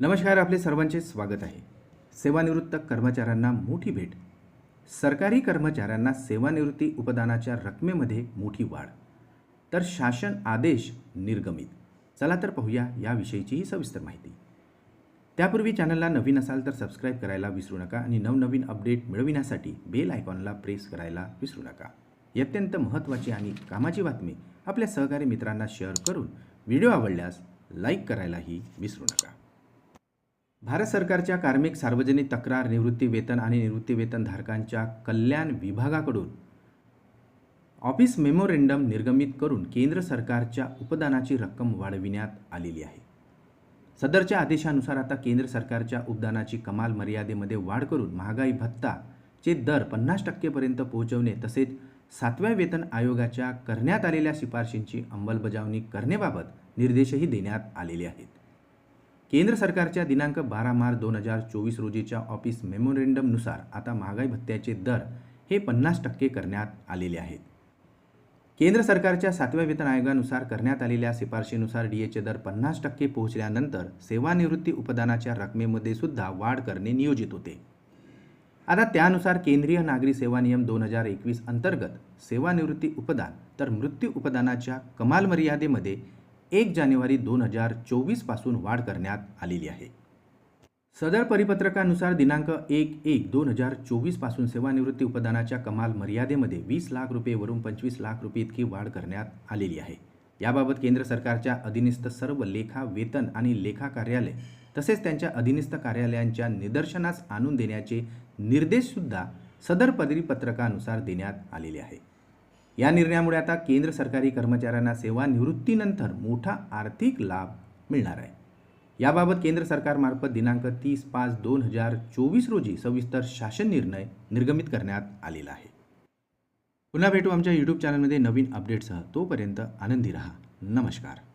नमस्कार आपले सर्वांचे स्वागत आहे. सेवानिवृत्त कर्मचाऱ्यांना मोठी भेट. सरकारी कर्मचाऱ्यांना सेवानिवृत्ती उपदानाच्या रकमेमध्ये मोठी वाढ. तर शासन आदेश निर्गमित. चला तर पाहूया याविषयीची सविस्तर माहिती. त्यापूर्वी चॅनलला नवीन असाल तर सबस्क्राईब करायला विसरू नका आणि नवनवीन अपडेट मिळविण्यासाठी बेल आयकॉनला प्रेस करायला विसरू नका. ही अत्यंत महत्त्वाची आणि कामाची बातमी आपल्या सहकारी मित्रांना शेअर करून व्हिडिओ आवडल्यास लाईक करायलाही विसरू नका. भारत सरकारच्या कार्मिक सार्वजनिक तक्रार निवृत्ती वेतन आणि निवृत्ती वेतन धारकांच्या कल्याण विभागाकडून ऑफिस मेमोरेंडम निर्गमित करून केंद्र सरकारच्या उपदानाची रक्कम वाढविण्यात आलेली आहे. सदरच्या आदेशानुसार आता केंद्र सरकारच्या उपदानाची कमाल मर्यादेमध्ये वाढ करून महागाई भत्ताचे दर पन्नास टक्केपर्यंत पोहोचवणे तसेच सातव्या वेतन आयोगाच्या करण्यात आलेल्या शिफारशींची अंमलबजावणी करण्याबाबत निर्देशही देण्यात आलेले आहेत. केंद्र सरकारच्या दिनांक बारा मार्च दोन हजार चोवीस रोजीच्या ऑफिस मेमोरेंडमनुसार आता महागाई भत्त्याचे दर हे पन्नास टक्के करण्यात आलेले आहेत. केंद्र सरकारच्या सातव्या वेतन आयोगानुसार करण्यात आलेल्या शिफारशीनुसार डीएचे दर पन्नास टक्के पोहोचल्यानंतर सेवानिवृत्ती उपदानाच्या रकमेमध्ये सुद्धा वाढ करणे नियोजित होते. आता त्यानुसार केंद्रीय नागरी सेवा नियम दोन हजार एकवीस अंतर्गत सेवानिवृत्ती उपदान तर मृत्यू उपदानाच्या कमाल मर्यादेमध्ये एक जानेवारी दोन हजार चोवीसपासून वाढ करण्यात आलेली आहे. सदर परिपत्रकानुसार दिनांक एक एक दोन हजार चोवीसपासून सेवानिवृत्ती उपदानाच्या कमाल मर्यादेमध्ये वीस लाख रुपयेवरून पंचवीस लाख रुपये इतकी वाढ करण्यात आलेली आहे. याबाबत केंद्र सरकारच्या अधीनस्थ सर्व लेखा वेतन आणि लेखा कार्यालय तसेच त्यांच्या अधीनस्थ कार्यालयांच्या निदर्शनास आणून देण्याचे निर्देशसुद्धा सदर परिपत्रकानुसार देण्यात आलेले आहे. या निर्णयामुळे आता केंद्र सरकारी कर्मचाऱ्यांना सेवानिवृत्तीनंतर मोठा आर्थिक लाभ मिळणार आहे. याबाबत केंद्र सरकारमार्फत दिनांक तीस पाच दोन हजार चोवीस रोजी सविस्तर शासन निर्णय निर्गमित करण्यात आलेला आहे. पुन्हा भेटू आमच्या यूट्यूब चॅनलमध्ये नवीन अपडेटसह तोपर्यंत आनंदी रहा. नमस्कार.